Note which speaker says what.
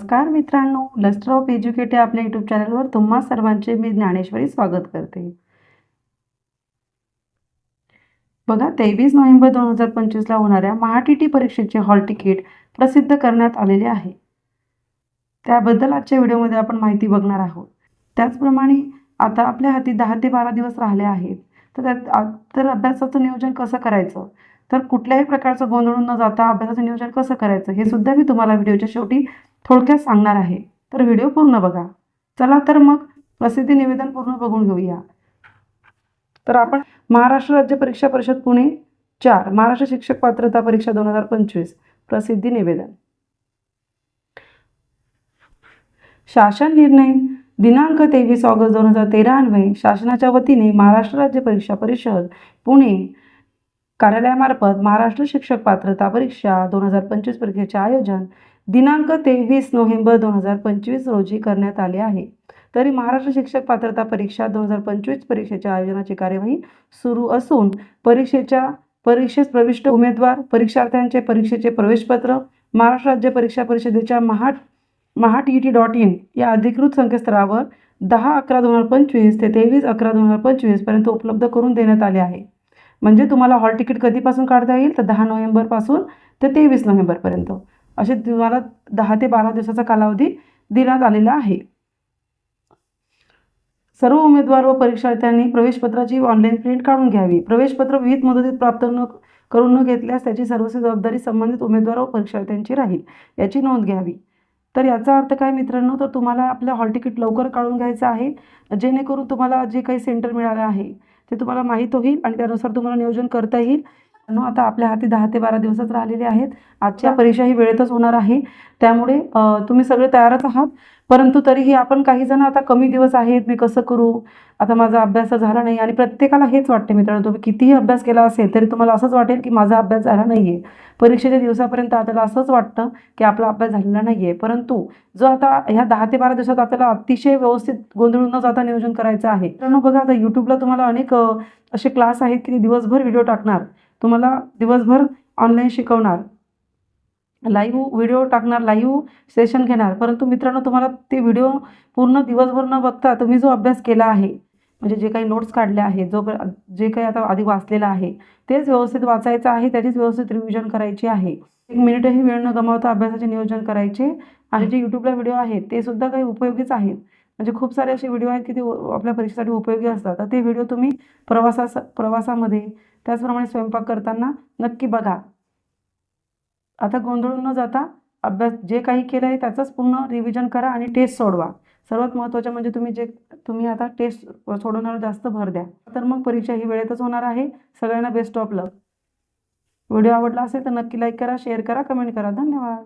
Speaker 1: नमस्कार मित्रांनो lustre of educate आपल्या यूट्यूब चॅनलवर तुम्हा सर्वांचे मी ज्ञानेश्वरी स्वागत करते. बघा तेवीस नोव्हेंबर दोन हजार पंचवीसला होणाऱ्या महा टी टी परीक्षेचे हॉल तिकीट प्रसिद्ध करण्यात आलेले आहे. त्याबद्दल आजच्या व्हिडिओमध्ये आपण माहिती बघणार आहोत. त्याचप्रमाणे आता आपल्या हाती दहा ते बारा दिवस राहिले आहेत. तर त्यात तर अभ्यासाचं नियोजन कसं करायचं? तर कुठल्याही प्रकारचं गोंधळून न जाता अभ्यासाचं नियोजन कसं करायचं? हे सुद्धा मी तुम्हाला व्हिडिओच्या शेवटी थोडक्यात सांगणार आहे. तर व्हिडिओ पूर्ण बघा. चला तर मग प्रसिद्धी निवेदन पूर्ण बघून घेऊया. तर आपण महाराष्ट्र राज्य परीक्षा परिषद पुणे चार महाराष्ट्र शिक्षक पात्रता परीक्षा दोन हजार पंचवीस प्रसिद्धी निवेदन. शासन निर्णय दिनांक तेवीस ऑगस्ट दोन हजार तेरा अन्वये शासनाच्या वतीने महाराष्ट्र राज्य परीक्षा परिषद पुणे कार्यालयामार्फत महाराष्ट्र शिक्षक पात्रता परीक्षा दोन हजार पंचवीस परीक्षेचे आयोजन दिनांक तेवीस नोव्हेंबर दोन हजार पंचवीस रोजी करण्यात आले आहे. तरी महाराष्ट्र शिक्षक पात्रता परीक्षा दोन हजार पंचवीस परीक्षेच्या आयोजनाची कार्यवाही सुरू असून परीक्षेच्या परीक्षेस प्रविष्ट उमेदवार परीक्षार्थ्यांचे परीक्षेचे प्रवेशपत्र महाराष्ट्र राज्य परीक्षा परिषदेच्या महाट Maha T T dot in या अधिकृत संकेतस्थळावर दहा अकरा दोन हजार पंचवीस ते तेवीस अकरा दोन हजार पंचवीसपर्यंत उपलब्ध करून देण्यात आले आहे. म्हणजे तुम्हाला हॉल तिकीट कधीपासून काढता येईल? तर दहा नोव्हेंबरपासून ते तेवीस नोव्हेंबरपर्यंत. असे तुम्हाला दहा ते बारा दिवसाचा कालावधी देण्यात आलेला आहे. सर्व उमेदवार व परीक्षार्थ्यांनी प्रवेशपत्राची ऑनलाईन प्रिंट काढून घ्यावी. प्रवेशपत्र विविध मुदतीत प्राप्त न करून न घेतल्यास त्याची सर्वस्व जबाबदारी संबंधित उमेदवार व परीक्षार्थ्यांची राहील याची नोंद घ्यावी. तर याचा अर्थ काय मित्रांनो? तर तुम्हाला आपलं हॉल तिकीट लवकर काढून घ्यायचं आहे. जेणेकरून तुम्हाला जे काही सेंटर मिळालं आहे ते तुम्हाला माहीत होईल आणि त्यानुसार तुम्हाला नियोजन करता येईल. नो आता आपल्या हाती दहा ते बारा दिवसच राहिलेले आहेत. आजच्या परीक्षा ही वेळेतच होणार आहे. त्यामुळे तुम्ही सगळे तयारच आहात. परंतु तरीही आपण काही जण आता कमी दिवस आहेत मी कसं करू? आता माझा अभ्यास झाला नाही आणि प्रत्येकाला हेच वाटते मित्रांनो तुम्ही कितीही अभ्यास केला असेल तरी तुम्हाला असंच वाटेल की माझा अभ्यास झाला नाही आहे परीक्षेच्या दिवसापर्यंत आपल्याला असंच वाटतं की आपला अभ्यास झालेला नाही आहे परंतु जो आता ह्या दहा ते बारा दिवसात आपल्याला अतिशय व्यवस्थित गोंधळून न जाता नियोजन करायचं आहे. मित्रांनो बघा आता यूट्यूबला तुम्हाला अनेक असे क्लास आहेत की दिवसभर व्हिडिओ टाकणार. तुम्हाला दिवसभर ऑनलाईन शिकवणार. लाईव्ह व्हिडिओ टाकणार लाईव्ह सेशन घेणार. परंतु मित्रांनो तुम्हाला ते व्हिडिओ पूर्ण दिवसभर न बघता तुम्ही जो अभ्यास केला आहे म्हणजे जे काही नोट्स काढले आहेत जो जे काही आता आधी वाचलेलं आहे तेच व्यवस्थित वाचायचं आहे त्याचीच व्यवस्थित रिव्हिजन करायची आहे. एक मिनिटही वेळ न गमावता अभ्यासाचे नियोजन करायचे आणि जे यूट्यूबला व्हिडिओ आहेत ते सुद्धा काही उपयोगीच आहेत. म्हणजे खूप सारे असे व्हिडिओ आहेत की ते आपल्या परीक्षेसाठी उपयोगी असतात. तर ते व्हिडिओ तुम्ही प्रवासास प्रवासामध्ये त्याचप्रमाणे स्वयंपाक करताना नक्की बघा. आता गोंधळून न जाता अभ्यास जे काही केलं आहे त्याचंच पूर्ण रिव्हिजन करा आणि टेस्ट सोडवा. सर्वात महत्त्वाचं म्हणजे तुम्ही जे तुम्ही आता टेस्ट सोडवण्यावर जास्त भर द्या. तर मग परीक्षा ही वेळेतच होणार आहे. सगळ्यांना बेस्ट ऑफ लक व्हिडिओ आवडला असेल तर नक्की लाईक करा शेअर करा कमेंट करा. धन्यवाद.